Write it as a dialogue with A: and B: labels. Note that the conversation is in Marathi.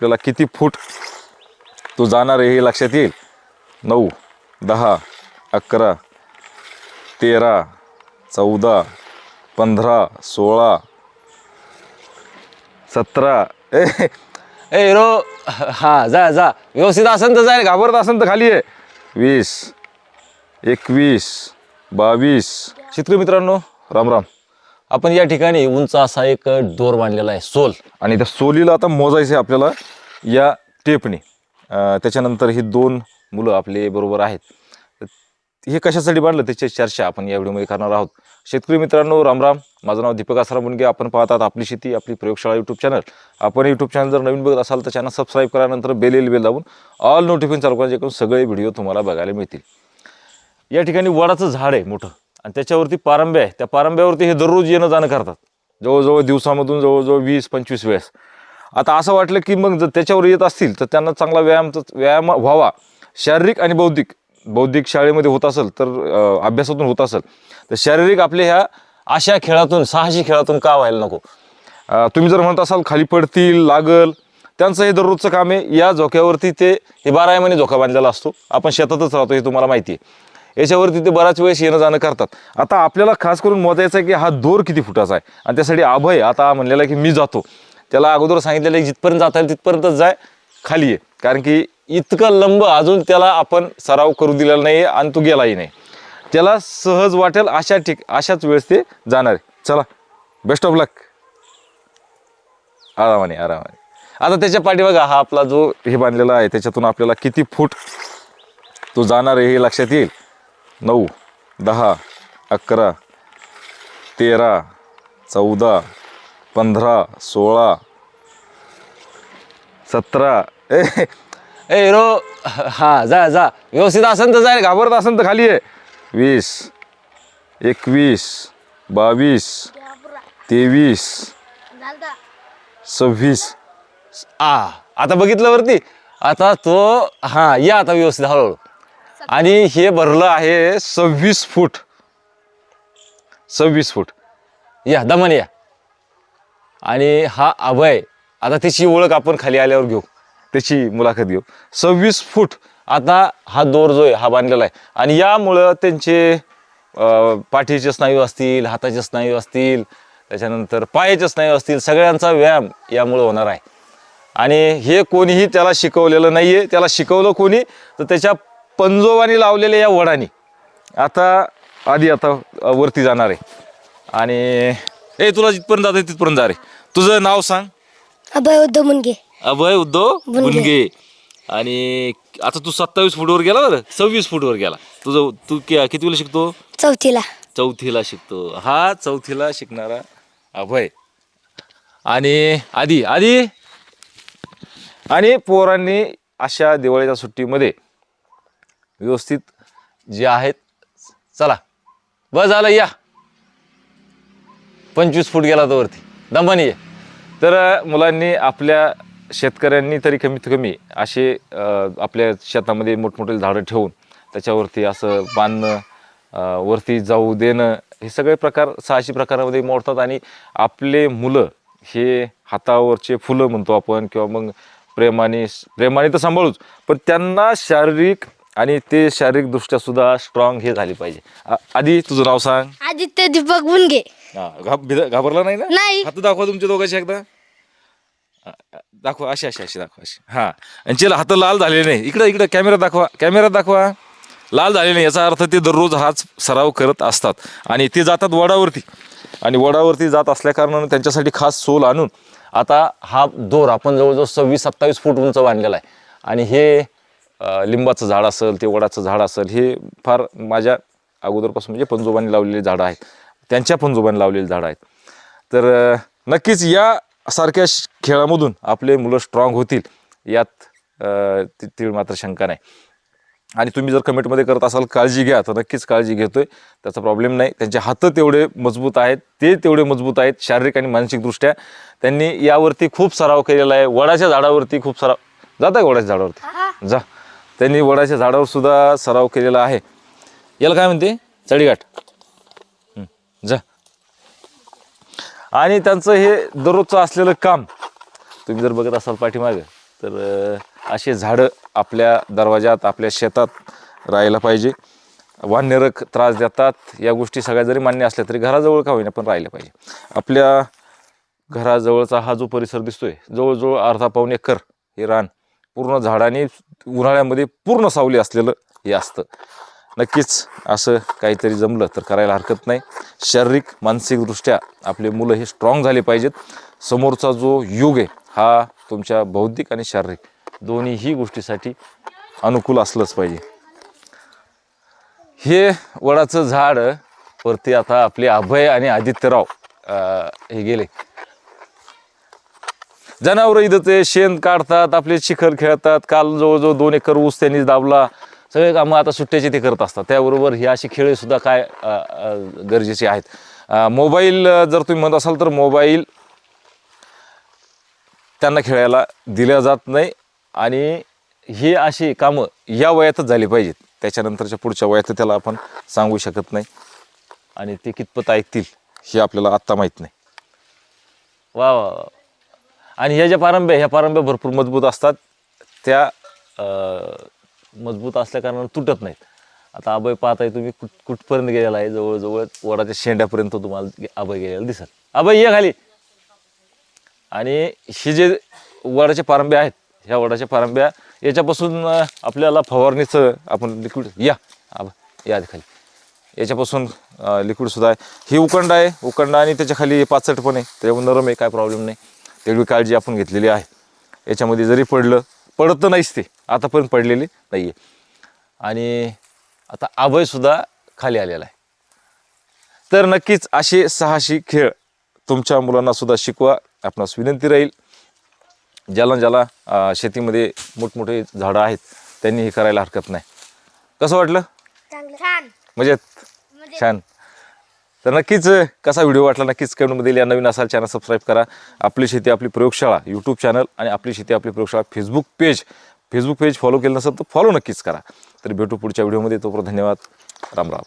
A: आपल्याला किती फूट तो जाणार आहे हे लक्षात येईल? नऊ दहा अकरा तेरा चौदा पंधरा सोळा सतरा. ए ए रो हा जा जा. व्यवस्थित असेल तर जाईल घाबरत असेल तर खाली आहे वीस एकवीस बावीस. शेतकरी मित्रांनो राम राम.
B: आपण या ठिकाणी उंच असा एक दोर बांधलेला आहे सोल.
A: आणि त्या सोलीला आता मोजायचं आहे आपल्याला या टेपने. त्याच्यानंतर ही दोन मुलं आपले बरोबर आहेत. हे कशासाठी बांधलं? त्याची चर्चा आपण या व्हिडिओमध्ये करणार आहोत. शेतकरी मित्रांनो रामराम माझं नाव दीपक आसाराम मुंडगे आपण पाहतात आपली शेती आपली प्रयोगशाळा यूट्यूब चॅनल आपण यूट्यूब चॅनल जर नवीन बघत असाल तर चॅनल सबस्क्राईब करा नंतर बेल येईल बेल दाबून ऑल नोटिफिकेशन चालू करा जेणेकरून सगळे व्हिडिओ तुम्हाला बघायला मिळतील. या ठिकाणी वडाचं झाड आहे मोठं. आणि त्याच्यावरती पारंब्या आहे त्या पारंब्यावरती हे दररोज येणं जाणं करतात. जवळजवळ दिवसामधून जवळजवळ वीस पंचवीस वेळेस. आता असं वाटलं की मग जर त्याच्यावर येत असतील तर त्यांना चांगला व्यायाम व्यायाम व्हावा. शारीरिक आणि बौद्धिक. बौद्धिक शाळेमध्ये होत असेल तर अभ्यासातून होत असेल तर शारीरिक आपल्या ह्या
B: अशा खेळातून साहसी खेळातून का व्हायला नको?
A: तुम्ही जर म्हणत असाल खाली पडतील लागल त्यांचं हे दररोजचं काम आहे. या झोक्यावरती ते हे बारा महिने झोका बांधलेला असतो. आपण शेतातच राहतो हे तुम्हाला माहिती आहे. याच्यावरती ते बराच वेळेस येणं जाणं करतात. आता आपल्याला खास करून मोजायचं आहे की हा दोर किती फुटाचा आहे. आणि त्यासाठी अभय आता म्हणलेला की मी जातो. त्याला अगोदर सांगितलेलं आहे जिथपर्यंत जाता येईल तिथपर्यंतच जाय खाली आहे कारण की इतकं लंब अजून त्याला आपण सराव करू दिलेला नाही आहे आणि तो गेलाही नाही. त्याला सहज वाटेल अशा ठिक अशाच वेळेस ते जाणार आहे. चला बेस्ट ऑफ लक आरामाने आरामाने. आता त्याच्या पाठीमागा हा आपला जो हे बांधलेला आहे त्याच्यातून आपल्याला किती फूट तो जाणार आहे हे लक्षात येईल. नऊ दहा अकरा तेरा चौदा पंधरा सोळा सतरा. ए
B: ए रो हा जा जा. व्यवस्थित असेल तर जाईल
A: घाबरत असेल तर खाली आहे वीस एकवीस बावीस तेवीस सव्वीस.
B: आ आता बघितलं वरती? आता तो हा या आता व्यवस्थित हळूहळू.
A: आणि हे भरलं आहे सव्वीस फूट. सव्वीस फूट.
B: या दमन या. आणि हा अभय आता त्याची ओळख आपण खाली आल्यावर घेऊ.
A: त्याची मुलाखत घेऊ. सव्वीस फूट
B: आता हा दोर जो आहे हा बांधलेला आहे.
A: आणि यामुळं त्यांचे पाठीचे स्नायू असतील हाताचे स्नायू असतील
B: त्याच्यानंतर पायाचे स्नायू असतील सगळ्यांचा व्यायाम यामुळे होणार आहे.
A: आणि हे कोणीही त्याला शिकवलेलं नाही आहे त्याला शिकवलं कोणी तर त्याच्या पंजोबानी लावलेल्या या वडानी. आता आधी आता वरती जाणार आहे. आणि ए तुला जिथपर्यंत जाते तिथपर्यंत जा रे. तुझं नाव सांग.
C: अभय उद्धव मुनगे.
A: अभय उद्धव.
C: बुनगे
A: आणि आता तू सत्तावीस फूटवर गेला बरं सव्वीस फूटवर गेला. तुझं तू कि- कितवीला शिकतो?
C: चौथीला.
A: चौथीला शिकतो. हा चौथीला शिकणारा अभय. आणि आधी आधी? आणि पोरांनी अशा दिवाळीच्या सुट्टीमध्ये व्यवस्थित
B: जे आहेत चला. बस झालं या. पंचवीस फूट गेला तो वरती. दमानी ये.
A: तर मुलांनी आपल्या शेतकऱ्यांनी तरी कमीत कमी असे आपल्या शेतामध्ये मोठमोठे झाडं ठेवून त्याच्यावरती असं बांधणं वरती जाऊ देणं हे सगळे प्रकार सहाशे प्रकारामध्ये मोडतात आणि आपले मुलं हे हातावरचे फुलं म्हणतो आपण किंवा मग प्रेमाने प्रेमाने तर सांभाळूच पण त्यांना शारीरिक आणि ते शारीरिकदृष्ट्या सुद्धा स्ट्रॉंग हे झाली पाहिजे. आ- आधी तुझं नाव सांग.
C: आदित्य दीपक मुनगे.
A: हा, घाब भिद- घाबरला नाही ना?
C: नाही.
A: हात दाखवा तुमच्या दोघांची एकदा. दाखवा अशी अशी अशी दाखवा अशी. हा. आणि चला हात लाल झालेले नाही. इकडं इकडं कॅमेरा दाखवा कॅमेरा दाखवा. लाल झाले नाही. याचा अर्थ ते दररोज हाच सराव करत असतात. आणि ते जातात वडावरती. आणि वडावरती जात असल्या कारणानं त्यांच्यासाठी खास सोल आणून
B: आता हा दोर आपण जवळजवळ सव्वीस सत्तावीस फूट उंच बांधलेला आहे. आणि हे
A: लिंबाचं झाड असेल ते वडाचं झाड असेल हे फार माझ्या अगोदरपासून म्हणजे पंजोबांनी लावलेली झाडं आहेत. त्यांच्या पंजोबांनी लावलेली झाडं आहेत. तर नक्कीच या सारख्या श- खेळामधून आपले मुलं स्ट्रॉंग होतील यात ति- मात्र शंका नाही. आणि तुम्ही जर कमेंटमध्ये करत असाल काळजी घ्या तर नक्कीच काळजी घेतोय. त्याचा प्रॉब्लेम नाही. त्यांचे हात तेवढे मजबूत आहेत ते तेवढे मजबूत आहेत शारीरिक आणि मानसिकदृष्ट्या. त्यांनी यावरती खूप सराव केलेला आहे. वडाच्या झाडावरती खूप सराव जात आहे वडाच्या झाडावरती? जा. त्यांनी वडाच्या झाडावर सुद्धा सराव केलेला आहे. याला काय म्हणते? चढीघाट जा. आणि त्यांचं हे दररोजचं असलेलं काम तुम्ही जर बघत असाल पाठीमागं तर असे झाडं आपल्या दरवाजात आपल्या शेतात राहायला पाहिजे. वानरक त्रास देतात. या गोष्टी सगळ्या जरी मान्य असल्या तरी घराजवळ का होईना पण राहिल्या पाहिजे. आपल्या घराजवळचा हा जो परिसर दिसतोय जवळजवळ अर्धा पाऊण एकर हे रान पूर्ण झाडाने उन्हाळ्यामध्ये पूर्ण सावली असलेलं हे असतं. नक्कीच असं काहीतरी जमलं तर करायला हरकत नाही. शारीरिक मानसिकदृष्ट्या आपले मुलं हे स्ट्रॉंग झाले पाहिजेत. समोरचा जो युग आहे हा तुमच्या बौद्धिक आणि शारीरिक दोन्हीही गोष्टीसाठी अनुकूल असलंच पाहिजे. हे वडाचं झाड वरती आता आपले अभय आणि आदित्यराव हे गेले. जनावरं इथं ते शेण काढतात आपले चिखल खेळतात काल जवळजवळ दोन एकर ऊस त्यांनी दाबला. सगळे कामं आता सुट्ट्याचे ते करत असतात. त्याबरोबर हे अशी खेळसुद्धा काय गरजेचे आहेत. मोबाईल जर तुम्ही म्हणत असाल तर मोबाईल त्यांना खेळायला दिल्या जात नाही. आणि हे अशी कामं या वयातच झाली पाहिजेत. त्याच्यानंतरच्या पुढच्या वयात त्याला आपण सांगू शकत नाही. आणि ते कितपत ऐकतील हे आपल्याला आत्ता माहीत नाही. वा वा वा. आणि ह्या ज्या पारंब्या ह्या पारंब्या भरपूर मजबूत असतात. त्या मजबूत असल्याकारणानं तुटत नाहीत. आता अभय पाहताय तुम्ही कुठ कुठपर्यंत गेलेला आहे? जवळजवळ वडाच्या शेंड्यापर्यंत तुम्हाला अभय गेलेला दिसत अभय ये खाली. आणि हे जे वडाचे पारंब्या आहेत ह्या वडाच्या पारंब्या याच्यापासून आपल्याला फवारणीचं आपण लिक्विड या आबा या खाली. याच्यापासून लिक्विडसुद्धा आहे. ही उकंड आहे. उकंड आणि त्याच्याखाली पाचट पण आहे. त्याच्यामुळे नरम आहे काय प्रॉब्लेम नाही. तेवढी काळजी आपण घेतलेली आहे. याच्यामध्ये जरी पडलं पडत तर नाहीच ते. आतापर्यंत पडलेली नाही आहे आणि आता अभयसुद्धा खाली आलेला आहे. तर नक्कीच असे सहाशे खेळ तुमच्या मुलांना सुद्धा शिकवा. आपणास विनंती राहील. ज्याला ज्याला शेतीमध्ये मोठमोठे झाडं आहेत त्यांनी हे करायला हरकत नाही. कसं वाटलं? मजेत. छान. तर नक्कीच कसा व्हिडिओ वाटला नक्कीच कमेंटमध्ये या नवीन असाल चॅनल सबस्क्राईब करा. आपली शेती आपली प्रयोगशाळा यूट्यूब चॅनल आणि आपली शेती आपली प्रयोगशाळा Facebook page Facebook page follow केलं नसेल तर फॉलो नक्कीच करा. तर भेटू पुढच्या व्हिडिओमध्ये तोपर्यंत धन्यवाद. राम राम.